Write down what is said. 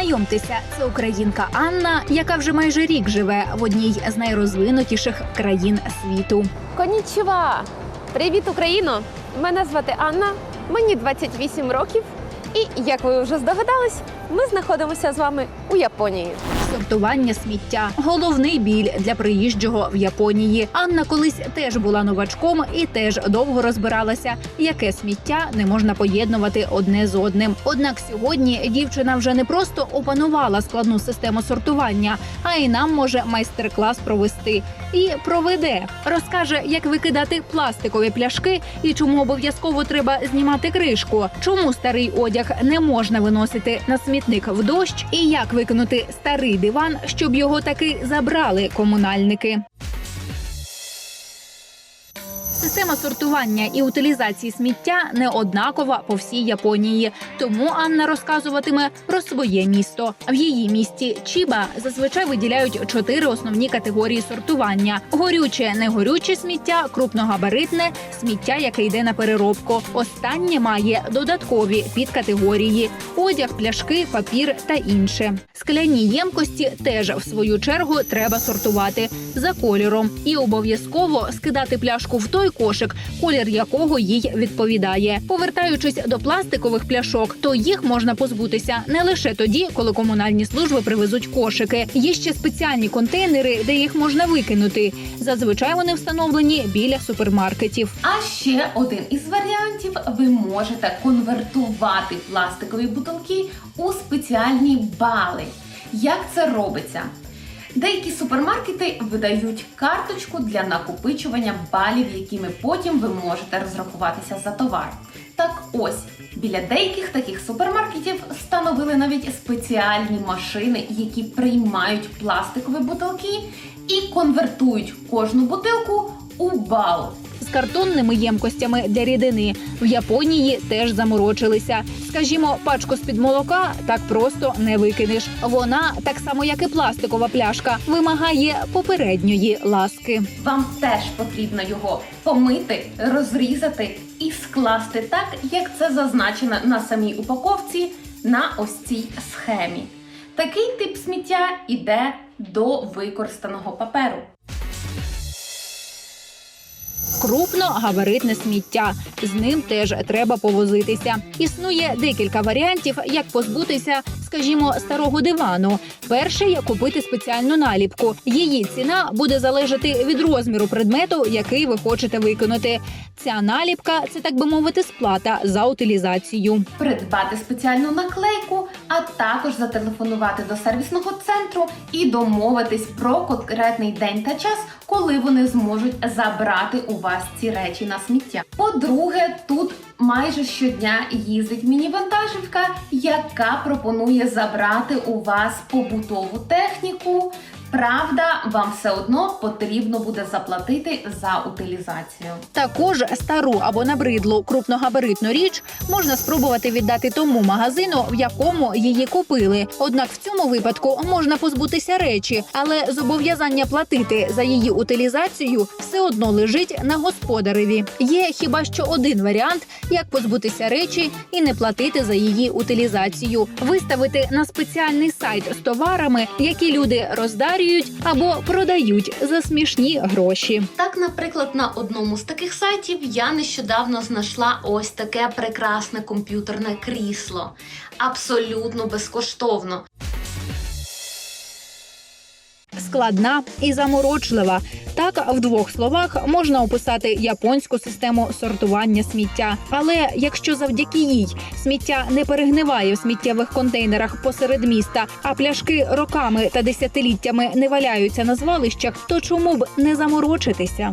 Знайомтеся, це українка Анна, яка вже майже рік живе в одній з найрозвинутіших країн світу. Конічева! Привіт, Україно! Мене звати Анна, мені 28 років. І як ви вже здогадались, ми знаходимося з вами у Японії. Сортування сміття головний біль для приїжджого в Японії. Анна колись теж була новачком і теж довго розбиралася, яке сміття не можна поєднувати одне з одним. Однак сьогодні дівчина вже не просто опанувала складну систему сортування, а й нам може майстер-клас провести і проведе. Розкаже, як викидати пластикові пляшки і чому обов'язково треба знімати кришку, чому старий одяг не можна виносити на смітник в дощ, і як викинути старий диван, щоб його таки забрали комунальники. Система сортування і утилізації сміття не однакова по всій Японії. Тому Анна розказуватиме про своє місто. В її місті Чіба зазвичай виділяють чотири основні категорії сортування: горюче, негорюче сміття, крупногабаритне, сміття, яке йде на переробку. Останнє має додаткові підкатегорії: одяг, пляшки, папір та інше. Скляні ємкості теж в свою чергу треба сортувати за кольором і обов'язково скидати пляшку в той кошик, колір якого їй відповідає. Повертаючись до пластикових пляшок, то їх можна позбутися не лише тоді, коли комунальні служби привезуть кошики. Є ще спеціальні контейнери, де їх можна викинути. Зазвичай вони встановлені біля супермаркетів. А ще один із варіантів ви можете конвертувати пластикові бутилки у спеціальні бали. Як це робиться? Деякі супермаркети видають карточку для накопичування балів, якими потім ви можете розрахуватися за товар. Так ось біля деяких таких супермаркетів встановили навіть спеціальні машини, які приймають пластикові бутилки і конвертують кожну бутилку у бал. Картонними ємкостями для рідини в Японії теж заморочилися. Скажімо, пачку з під молока так просто не викинеш. Вона, так само як і пластикова пляшка, вимагає попередньої ласки. Вам теж потрібно його помити, розрізати і скласти так, як це зазначено на самій упаковці на ось цій схемі. Такий тип сміття іде до використаного паперу. Крупногабаритне сміття. З ним теж треба повозитися. Існує декілька варіантів, як позбутися, скажімо, старого дивану. Перший купити спеціальну наліпку. Її ціна буде залежати від розміру предмету, який ви хочете виконати. Ця наліпка це так би мовити сплата за утилізацію. Придбати спеціальну наклейку, а також зателефонувати до сервісного центру і домовитись про конкретний день та час, коли вони зможуть забрати у вас ці речі на сміття. По-друге, тут майже щодня їздить міні-вантажівка, яка пропонує забрати у вас побутову техніку. Правда, вам все одно потрібно буде заплатити за утилізацію. Також стару або набридлу крупногабаритну річ можна спробувати віддати тому магазину, в якому її купили. Однак в цьому випадку можна позбутися речі, але зобов'язання платити за її утилізацію все одно лежить на господареві. Є хіба що один варіант, як позбутися речі і не платити за її утилізацію, виставити на спеціальний сайт з товарами, які люди роздарюють або продають за смішні гроші. Так, наприклад, на одному з таких сайтів я нещодавно знайшла ось таке прекрасне комп'ютерне крісло. Абсолютно безкоштовно. складна і заморочлива. Так, в двох словах можна описати японську систему сортування сміття. Але якщо завдяки їй сміття не перегниває в сміттєвих контейнерах посеред міста, а пляшки роками та десятиліттями не валяються на звалищах, то чому б не заморочитися?